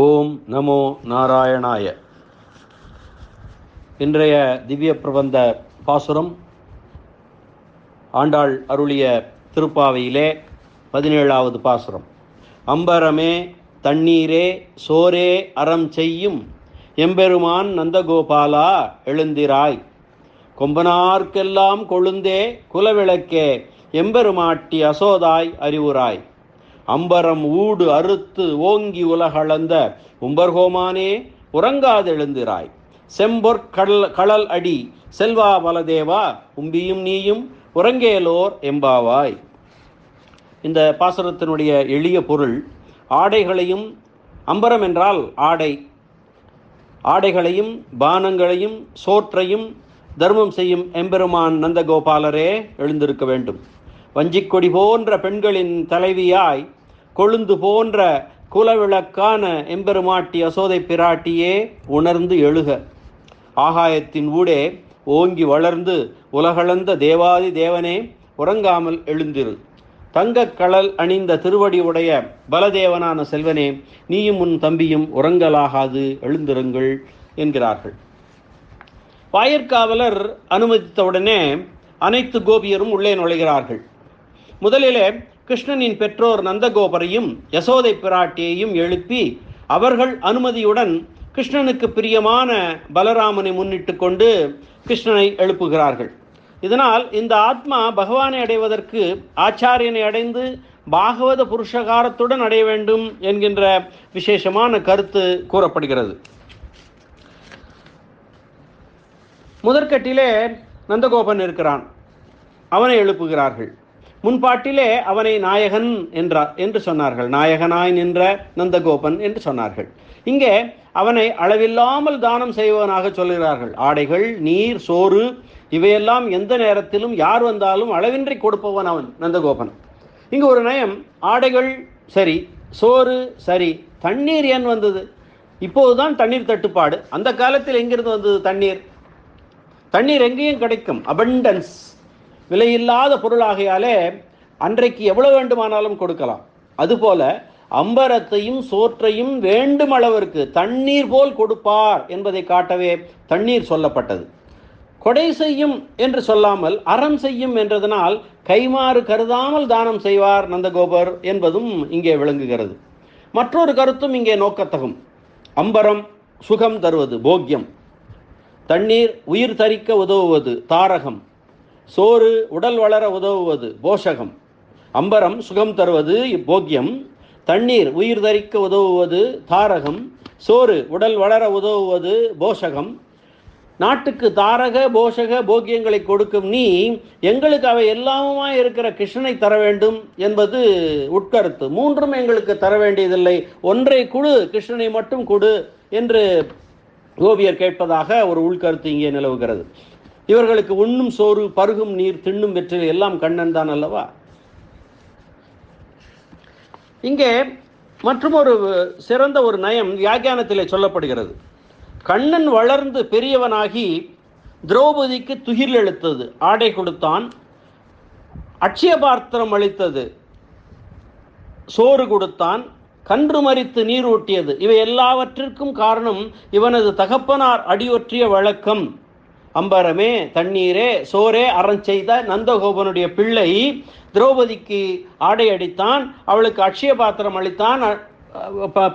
ஓம் நமோ நாராயணாய. இன்றைய திவ்ய பிரபந்த பாசுரம் ஆண்டாள் அருளிய திருப்பாவையிலே பதினேழாவது பாசுரம். அம்பரமே தண்ணீரே சோரே அறம் செய்யும் எம்பெருமான் நந்தகோபாலா எழுந்திராய். கொம்பனார்க்கெல்லாம் கொழுந்தே குலவிளக்கே எம்பெருமாட்டி அசோதாய் அறிவுராய். அம்பரம் ஊடு அறுத்து ஓங்கி உலகளந்த உம்பர்கோமானே உறங்காதெழுந்திராய். செம்பொற் கடல் கடல் அடி செல்வா பலதேவா உம்பியும் நீயும் உறங்கேலோர் எம்பாவாய். இந்த பாசுரத்தினுடைய எளிய பொருள் ஆடைகளையும் அம்பரம் என்றால் ஆடை. ஆடைகளையும் பானங்களையும் சோற்றையும் தர்மம் செய்யும் எம்பெருமான் நந்தகோபாலரே எழுந்திருக்க வேண்டும். வஞ்சிக்கொடி போன்ற பெண்களின் தலைவியாய் கொழுந்து போன்ற குலவிளக்கான எம்பெருமாட்டி அசோதை பிராட்டியே உணர்ந்து எழுக. ஆகாயத்தின் ஊடே ஓங்கி வளர்ந்து உலகளந்த தேவாதி தேவனே உறங்காமல் எழுந்திரு. தங்கக் கடல் அணிந்த திருவடி உடைய பலதேவனான செல்வனே நீயும் உன் தம்பியும் உறங்கலாகாது எழுந்திருங்கள் என்கிறார்கள். வாயிற்காவலர் அனுமதித்தவுடனே அனைத்து கோபியரும் உள்ளே நுழைகிறார்கள். முதலிலே கிருஷ்ணனின் பெற்றோர் நந்தகோபரையும் யசோதை பிராட்டியையும் எழுப்பி அவர்கள் அனுமதியுடன் கிருஷ்ணனுக்கு பிரியமான பலராமனை முன்னிட்டு கொண்டு கிருஷ்ணனை எழுப்புகிறார்கள். இதனால் இந்த ஆத்மா பகவானை அடைவதற்கு ஆச்சாரியனை அடைந்து பாகவத புருஷகாரத்துடன் அடைய வேண்டும் என்கின்ற விசேஷமான கருத்து கூறப்படுகிறது. முதற்கட்டிலே நந்தகோபன் இருக்கிறான். அவனை எழுப்புகிறார்கள். முன்பாட்டிலே அவனை நாயகன் என்றார் என்று சொன்னார்கள். நாயகனாய் நின்ற நந்தகோபன் என்று சொன்னார்கள். இங்கே அவனை அளவில்லாமல் தானம் செய்வனாக சொல்கிறார்கள். ஆடைகள் நீர் சோறு இவையெல்லாம் எந்த நேரத்திலும் யார் வந்தாலும் அளவின்றி கொடுப்பவன் அவன் நந்தகோபன். இங்கு ஒரு நயம் ஆடைகள் சரி சோறு சரி தண்ணீர் ஏன் வந்தது? இப்போதுதான் தண்ணீர் தட்டுப்பாடு. அந்த காலத்தில் எங்கிருந்து வந்தது தண்ணீர்? தண்ணீர் எங்கேயும் கிடைக்கும். அபண்டன்ஸ் விலையில்லாத பொருளாகையாலே அன்றைக்கு எவ்வளவு வேண்டுமானாலும் கொடுக்கலாம். அதுபோல அம்பரத்தையும் சோற்றையும் வேண்டும் அளவிற்கு தண்ணீர் போல் கொடுப்பார் என்பதை காட்டவே தண்ணீர் சொல்லப்பட்டது. கொடை செய்யும் என்று சொல்லாமல் அறம் செய்யும் என்றதனால் கைமாறு கருதாமல் தானம் செய்வார் நந்தகோபர் என்பதும் இங்கே விளங்குகிறது. மற்றொரு கருத்தும் இங்கே நோக்கத்தகும். அம்பரம் சுகம் தருவது போக்கியம். தண்ணீர் உயிர் தரிக்க உதவுவது தாரகம். சோறு உடல் வளர உதவுவது போஷகம். அம்பரம் சுகம் தருவது போக்கியம் தண்ணீர் உயிர் தரிக்க உதவுவது தாரகம். சோறு உடல் வளர உதவுவது போஷகம். நாட்டுக்கு தாரக போஷக போக்கியங்களை கொடுக்கும் நீ எங்களுக்கு அவை எல்லாமுமா இருக்கிற கிருஷ்ணனை தர வேண்டும் என்பது உட்கருத்து. மூன்றும் எங்களுக்கு தர வேண்டியதில்லை. ஒன்றை கொடு கிருஷ்ணனை மட்டும் கொடு என்று கோபியர் கேட்பதாக ஒரு உள்கருத்து இங்கே நிலவுகிறது. இவர்களுக்கு உண்ணும் சோறு பருகும் நீர் தின்னும் வெற்றில் எல்லாம் கண்ணன் தான் அல்லவா? இங்கே மற்றும் ஒரு சிறந்த ஒரு நயம் வியாக்கியானத்திலே சொல்லப்படுகிறது. கண்ணன் வளர்ந்து பெரியவனாகி திரௌபதிக்கு துகில் எழுத்தது. ஆடை கொடுத்தான் அட்சய பாத்திரம் அளித்தது. சோறு கொடுத்தான் கன்று மறித்து நீர் ஊட்டியது. இவை எல்லாவற்றிற்கும் காரணம் இவனது தகப்பனார் அடியொற்றிய வழக்கம். அம்பரமே தண்ணீரே சோரே அறம் செய்த நந்தகோபனுடைய பிள்ளை திரௌபதிக்கு ஆடை அடித்தான் அவளுக்கு அட்சய பாத்திரம் அளித்தான்.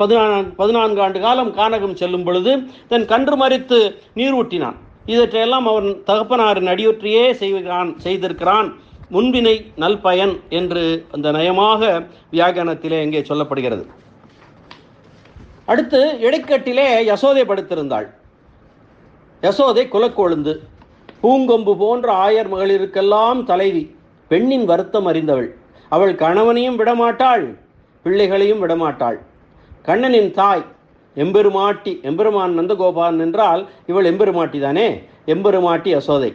பதினான்கு பதினான்கு ஆண்டு காலம் கானகம் செல்லும் பொழுது தன் கன்று மறித்து நீர் ஊட்டினான். இதற்றையெல்லாம் அவன் தகப்பனாரின் அடியொற்றியே செய்கிறான் செய்திருக்கிறான். முன்பினை நல்பயன் என்று அந்த நயமாக வியாகரணத்திலே இங்கே சொல்லப்படுகிறது. அடுத்து இடைக்கட்டிலே யசோதை படுத்திருந்தாள் யசோதை குலக்கொழுந்து பூங்கொம்பு போன்ற ஆயர் மகளிருக்கெல்லாம் தலைவி பெண்ணின் வருத்தம் அறிந்தவள். அவள் கணவனையும் விடமாட்டாள் பிள்ளைகளையும் விடமாட்டாள். கண்ணனின் தாய் எம்பெருமாட்டி எம்பெருமான் நந்தகோபான் என்றால் இவள் எம்பெருமாட்டி தானே? எம்பெருமாட்டி யசோதை.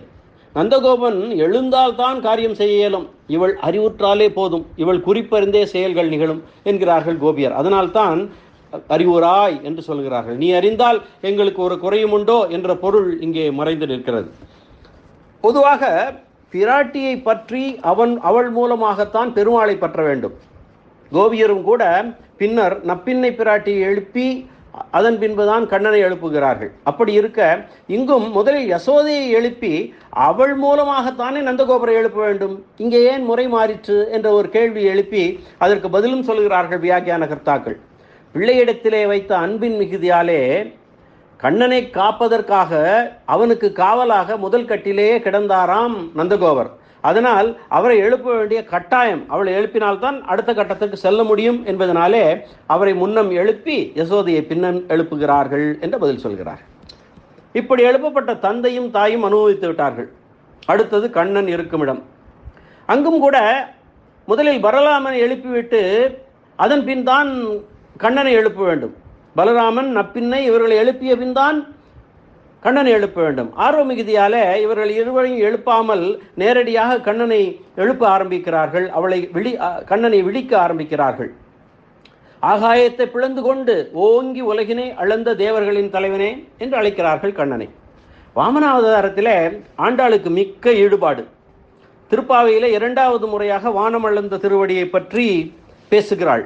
நந்தகோபன் எழுந்தால் தான் காரியம் செய்ய இயலும். இவள் அறிவுற்றாலே போதும். இவள் குறிப்பறிந்தே செயல்கள் நிகழும் என்கிறார்கள் கோபியர். அதனால்தான் அறிவுராய் என்று சொல்கிறார்கள். நீ அறிந்தால் எங்களுக்கு ஒரு குறையும் உண்டோ என்ற பொருள் இங்கே மறைந்து நிற்கிறது. பொதுவாக பிராட்டியை பற்றி அவன் அவள் மூலமாகத்தான் பெருமாளை பற்ற வேண்டும். கோபியரும் கூட பின்னர் நப்பின்னை பிராட்டியை எழுப்பி அதன் பின்புதான் கண்ணனை எழுப்புகிறார்கள். அப்படி இருக்க இங்கும் முதலில் யசோதையை எழுப்பி அவள் மூலமாகத்தானே நந்தகோபுரை எழுப்ப வேண்டும்? இங்கே ஏன் முறை மாறிற்று? என்ற ஒரு கேள்வி எழுப்பி அதற்கு பதிலும் சொல்கிறார்கள் வியாக்கியான கர்த்தாக்கள். பிள்ளையிடத்திலே வைத்த அன்பின் மிகுதியாலே கண்ணனை காப்பதற்காக அவனுக்கு காவலாக முதல் கட்டிலேயே கிடந்தாராம் நந்தகோவர். அதனால் அவரை எழுப்ப வேண்டிய கட்டாயம். அவளை எழுப்பினால்தான் அடுத்த கட்டத்துக்கு செல்ல முடியும் என்பதனாலே அவரை முன்னம் எழுப்பி யசோதையை பின்னம் எழுப்புகிறார்கள் என்று பதில் சொல்கிறார். இப்படி எழுப்பப்பட்ட தந்தையும் தாயும் அனுபவித்து விட்டார்கள். அடுத்தது கண்ணன் இருக்கும் இடம் அங்கும் கூட முதலில் பலராமனை எழுப்பிவிட்டு அதன் பின் தான் கண்ணனை எழுப்ப வேண்டும். பலராமன் நப்பின்னை இவர்களை எழுப்பிய பின்தான் கண்ணனை எழுப்ப வேண்டும். ஆர்வ மிகுதியால இவர்கள் இருவரையும் எழுப்பாமல் நேரடியாக கண்ணனை எழுப்ப ஆரம்பிக்கிறார்கள். அவளை விழி கண்ணனை விழிக்க ஆரம்பிக்கிறார்கள். ஆகாயத்தை பிளந்து கொண்டு ஓங்கி உலகினை அளந்த தேவர்களின் தலைவனே என்று அழைக்கிறார்கள் கண்ணனை. வாமனாவதாரத்தில் ஆண்டாளுக்கு மிக்க ஈடுபாடு. திருப்பாவையில் இரண்டாவது முறையாக வானம் அளந்த திருவடியை பற்றி பேசுகிறாள்.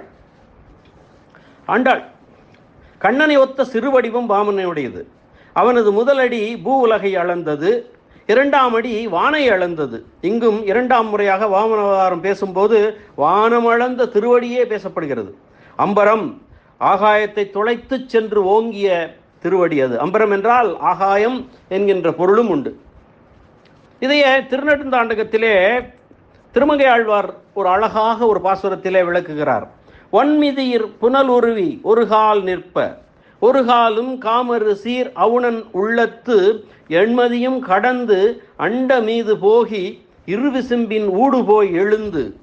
ஆண்டாள் கண்ணனை ஒத்த சிறுவடிவம் வாமனையுடையது அவனது முதலடி பூ உலகை அளந்தது இரண்டாம் அடி வானை அளந்தது. இங்கும் இரண்டாம் முறையாக வாமன அவதாரம் பேசும்போது வானம் அளந்த திருவடியே பேசப்படுகிறது. அம்பரம் ஆகாயத்தை துளைத்துச் சென்று ஓங்கிய திருவடி அது. அம்பரம் என்றால் ஆகாயம் என்கின்ற பொருளும் உண்டு. இதையே திருநெடுந்தாண்டகத்திலே திருமங்கை ஆழ்வார் ஒரு அழகாக ஒரு பாசுரத்திலே விளக்குகிறார். ஒன்மிதிர் புனல் உருவி ஒரு கால் நிற்ப. ஒரு காலும் காமரு சீர் அவுணன் உள்ளத்து எண்மதியும் கடந்து அண்ட மீது போகி இருவிசும்பின் ஊடு போய் எழுந்து.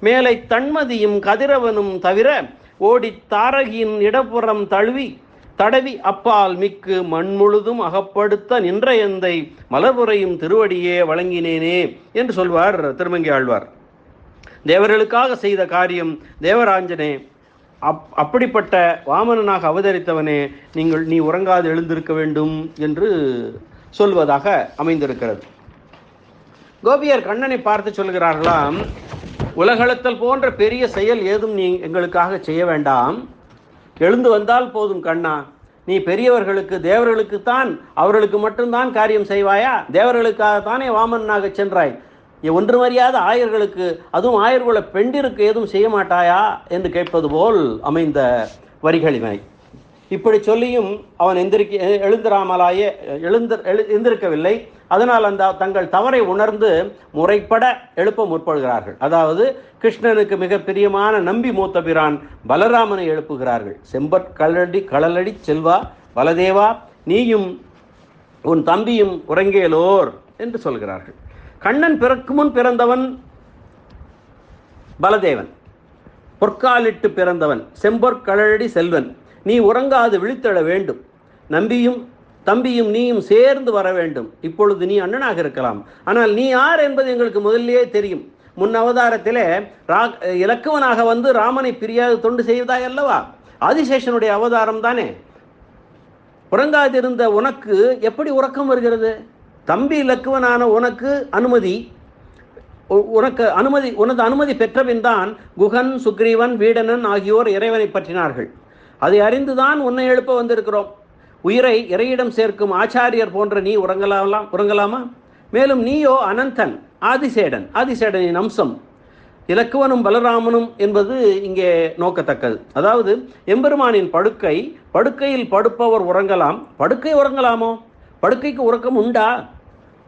மேலை தன்மதியும் கதிரவனும் தவிர ஓடித் தாரகியின் இடப்புறம் தழுவி தடவி அப்பால் மிக்கு மண் முழுதும் அகப்படுத்த நின்ற எந்தை மலர்புறையும் திருவடியே வழங்கினேனே என்று சொல்வார் திருமங்கி ஆழ்வார். தேவர்களுக்காக செய்த காரியம் தேவராஞ்சனே. அப் அப்படிப்பட்ட வாமனனாக அவதரித்தவனே நீங்கள் நீ உறங்காது எழுந்திருக்க வேண்டும் என்று சொல்வதாக அமைந்திருக்கிறது. கோபியர் கண்ணனை பார்த்து சொல்கிறார்களாம் உலகளத்தல் போன்ற பெரிய செயல் ஏதும் நீ எங்களுக்காக செய்ய வேண்டாம். எழுந்து வந்தால் போதும் கண்ணா. நீ பெரியவர்களுக்கு தேவர்களுக்குத்தான் அவர்களுக்கு மட்டும்தான் காரியம் செய்வாயா? தேவர்களுக்காகத்தானே வாமனாக சென்றாய். ஒன்று மரியாத ஆயர்களுக்கு அதுவும் ஆயர்குல பெண்டிற்கு ஏதும் செய்ய மாட்டாயா என்று கேட்பது போல் அமைந்த வரிகளினை இப்படி சொல்லியும் அவன் எந்திரிக்க எழுந்திராமலாயே எழுந்த எழு எந்திருக்கவில்லை. அதனால் அந்த தங்கள் தவறை உணர்ந்து முறைப்பட எழுப்ப முற்படுகிறார்கள். அதாவது கிருஷ்ணனுக்கு மிக பிரியமான நம்பி மூத்த பிரான் பலராமனை எழுப்புகிறார்கள். செம்பற் கலடி களலடி செல்வா பலதேவா நீயும் உன் தம்பியும் உறங்கேலோர் என்று சொல்கிறார்கள். கண்ணன் பிறக்கு முன் பிறந்தவன் பலதேவன். பொற்காலிட்டு பிறந்தவன். செம்பொற்கழடி செல்வன். நீ உறங்காது விழித்தெழ வேண்டும். நம்பியும் தம்பியும் நீயும் சேர்ந்து வர வேண்டும். இப்பொழுது நீ அண்ணனாக இருக்கலாம். ஆனால் நீ யார் என்பது எங்களுக்கு முதலிலேயே தெரியும். முன் அவதாரத்திலே ரா இலக்குவனாக வந்து ராமனை பிரியாது தொண்டு செய்வதாய் அல்லவா? ஆதிசேஷனுடைய அவதாரம் தானே? உறங்காதிருந்த உனக்கு எப்படி உறக்கம் வருகிறது? தம்பி இலக்குவனான உனக்கு அனுமதி. உ- உனக்கு அனுமதி உனது அனுமதி பெற்றபின் தான் குகன் சுக்ரீவன் வீடனன் ஆகியோர் இறைவனை பற்றினார்கள். அதை அறிந்துதான் உன்னை எழுப்ப வந்திருக்கிறோம். உயிரை இறையிடம் சேர்க்கும் ஆச்சாரியர் போன்ற நீ உறங்கலாம் உறங்கலாமா? மேலும் நீயோ அனந்தன் ஆதிசேடன் ஆதிசேடனின் அம்சம். இலக்குவனும் பலராமனும் என்பது இங்கே நோக்கத்தக்கது. அதாவது எம்பெருமானின் படுக்கை படுக்கையில் படுப்பவர் உறங்கலாம். படுக்கை உறங்கலாமோ? படுக்கைக்கு உறக்கம் உண்டா?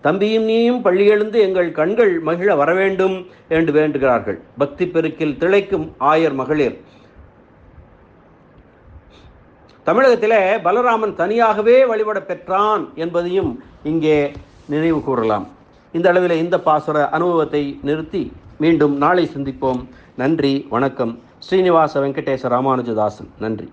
தம்பியும் நீயும் பள்ளி எழுந்து எங்கள் கண்கள் மகிழ வரவேண்டும் என்று வேண்டுகிறார்கள். பக்தி பெருக்கில் திளைக்கும் ஆயர் மகளிர். தமிழகத்திலே பலராமன் தனியாகவே வழிபட பெற்றான் என்பதையும் இங்கே நினைவு கூறலாம். இந்த அளவில் இந்த பாசுர அனுபவத்தை நிறுத்தி மீண்டும் நாளை சந்திப்போம். நன்றி வணக்கம். ஸ்ரீனிவாச வெங்கடேச ராமானுஜதாசன். நன்றி.